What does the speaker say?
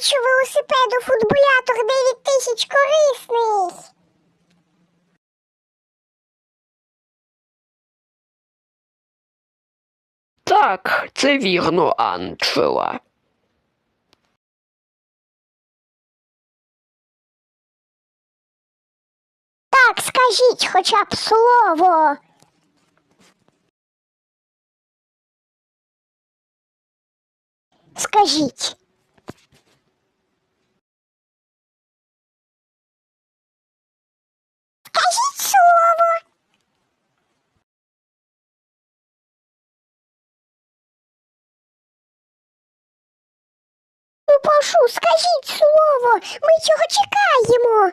Скажіть, що велосипеду футбулятор 9 тисяч корисний. Так, це вірно, Анджела. Так, скажіть хоча б слово. Скажіть прошу, скажіть слово. Ми цього чекаємо.